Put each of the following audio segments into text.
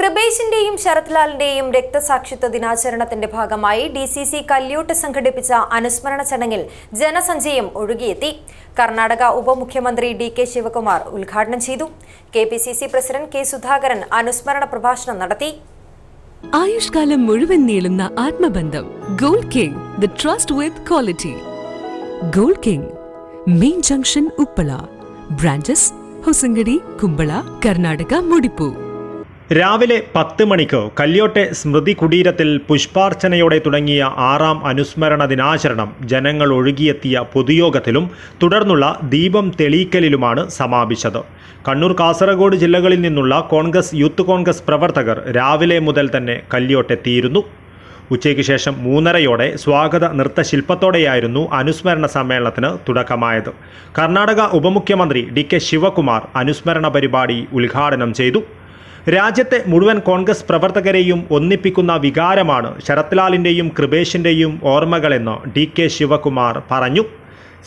കൃപേശിന്റെയും ശരത്ലാലിന്റെയും രക്തസാക്ഷിത്വ ദിനാചരണത്തിന്റെ ഭാഗമായി D C C കല്യൂട്ട് സംഘടിപ്പിച്ച അനുസ്മരണ ചടങ്ങിൽ ജനസഞ്ചയം ഒഴുകിയെത്തി. കർണാടക ഉപമുഖ്യമന്ത്രി ഡി കെ ശിവകുമാർ ഉദ്ഘാടനം ചെയ്തു. K P C C president K Sudhakaran അനുസ്മരണ പ്രഭാഷണം നടത്തി. ആയുഷ്കാലം മുഴുവൻ നീളുന്ന ആത്മബന്ധം gold king the trust with quality. Gold king main junction Uppala branches Hosangadi Kumbla Karnataka മുടിപ്പു. രാവിലെ പത്ത് മണിക്ക് കല്യോട്ടെ സ്മൃതി കുടീരത്തിൽ പുഷ്പാർച്ചനയോടെ തുടങ്ങിയ ആറാം അനുസ്മരണ ദിനാചരണം ജനങ്ങൾ ഒഴുകിയെത്തിയ പൊതുയോഗത്തിലും തുടർന്നുള്ള ദീപം തെളിയിക്കലിലുമാണ് സമാപിച്ചത്. കണ്ണൂർ കാസർഗോഡ് ജില്ലകളിൽ നിന്നുള്ള കോൺഗ്രസ് യൂത്ത് കോൺഗ്രസ് പ്രവർത്തകർ രാവിലെ മുതൽ തന്നെ കല്യോട്ടെത്തിയിരുന്നു. ഉച്ചയ്ക്ക് ശേഷം മൂന്നരയോടെ സ്വാഗത നൃത്തശില്പത്തോടെയായിരുന്നു അനുസ്മരണ സമ്മേളനത്തിന് തുടക്കമായത്. കർണാടക ഉപമുഖ്യമന്ത്രി ഡി കെ ശിവകുമാർ അനുസ്മരണ പരിപാടി ഉദ്ഘാടനം ചെയ്തു. രാജ്യത്തെ മുഴുവൻ കോൺഗ്രസ് പ്രവർത്തകരെയും ഒന്നിപ്പിക്കുന്ന വികാരമാണ് ശരത്ലാലിൻ്റെയും കൃപേഷിൻ്റെയും ഓർമ്മകളെന്ന് ഡി കെ ശിവകുമാർ പറഞ്ഞു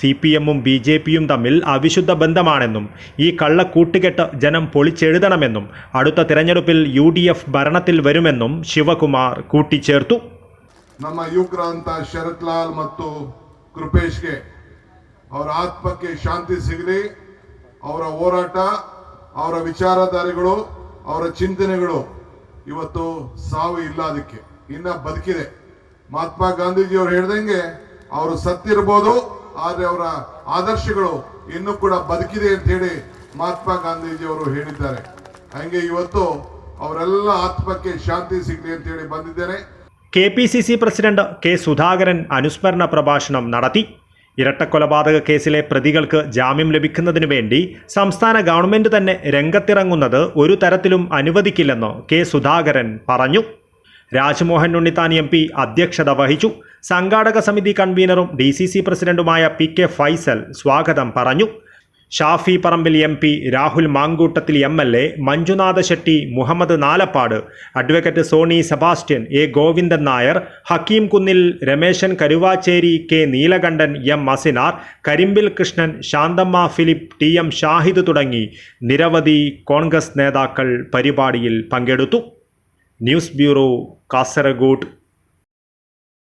സി പി എമ്മും ബി ജെ പിയും തമ്മിൽ അവിശുദ്ധ ബന്ധമാണെന്നും ഈ കള്ളക്കൂട്ടുകെട്ട് ജനം പൊളിച്ചെഴുതണമെന്നും അടുത്ത തിരഞ്ഞെടുപ്പിൽ യു ഡി എഫ് ഭരണത്തിൽ വരുമെന്നും ശിവകുമാർ കൂട്ടിച്ചേർത്തു ನಮ್ಮ ಯುವಕರಂತ ಶರತ್ ಲಾಲ್ ಮತ್ತು ಕೃಪೇಶ್ಗೆ ಅವರ ಆತ್ಮಕ್ಕೆ ಶಾಂತಿ ಸಿಗಲಿ ಅವರ ಹೋರಾಟ ಅವರ ವಿಚಾರಧಾರೆಗಳು ಅವರ ಚಿಂತನೆಗಳು ಇವತ್ತು ಸಾವು ಇಲ್ಲ ಅದಕ್ಕೆ ಇನ್ನ ಬದುಕಿದೆ ಮಹಾತ್ಮ ಗಾಂಧೀಜಿ ಅವರು ಹೇಳ್ದಂಗೆ ಅವರು ಸತ್ತಿರ್ಬೋದು ಆದ್ರೆ ಅವರ ಆದರ್ಶಗಳು ಇನ್ನೂ ಕೂಡ ಬದುಕಿದೆ ಅಂತ ಹೇಳಿ ಮಹಾತ್ಮ ಗಾಂಧೀಜಿ ಅವರು ಹೇಳಿದ್ದಾರೆ ಹಂಗೆ ಇವತ್ತು ಅವರೆಲ್ಲ ಆತ್ಮಕ್ಕೆ ಶಾಂತಿ ಸಿಗಲಿ ಅಂತ ಹೇಳಿ ಬಂದಿದ್ದೇನೆ K P C C president K Sudhakaran അനുസ്മരണ പ്രഭാഷണം നടത്തി ഇരട്ടക്കൊലപാതക കേസിലെ പ്രതികൾക്ക് ജാമ്യം ലഭിക്കുന്നതിനു വേണ്ടി സംസ്ഥാന ഗവൺമെന്റ് തന്നെ രംഗത്തിറങ്ങുന്നത് ഒരു തരത്തിലും അനുവദിക്കില്ലെന്ന് കെ സുധാകരൻ പറഞ്ഞു. രാജ്മോഹൻ ഉണ്ണിത്താൻ എം പി അധ്യക്ഷത വഹിച്ചു. സംഘാടക സമിതി കൺവീനറും ഡി സി സി പ്രസിഡന്റുമായ പി കെ ഫൈസൽ സ്വാഗതം പറഞ്ഞു. Shafi Parambil M P Rahul Mankoottathil M L A Manjunatha Shetty Muhammad Nalappad advocate Soni Sebastian A Govindan Nair Hakeem Kunnil Rameshan Karuvacheri K Neelakandan M Asinar Karimbil Krishnan Santhamma Philip T M Shahid തുടങ്ങി നിരവധി കോൺഗ്രസ് നേതാക്കൾ പരിപാടിയിൽ പങ്കെടുത്തു. News bureau Kasaragod.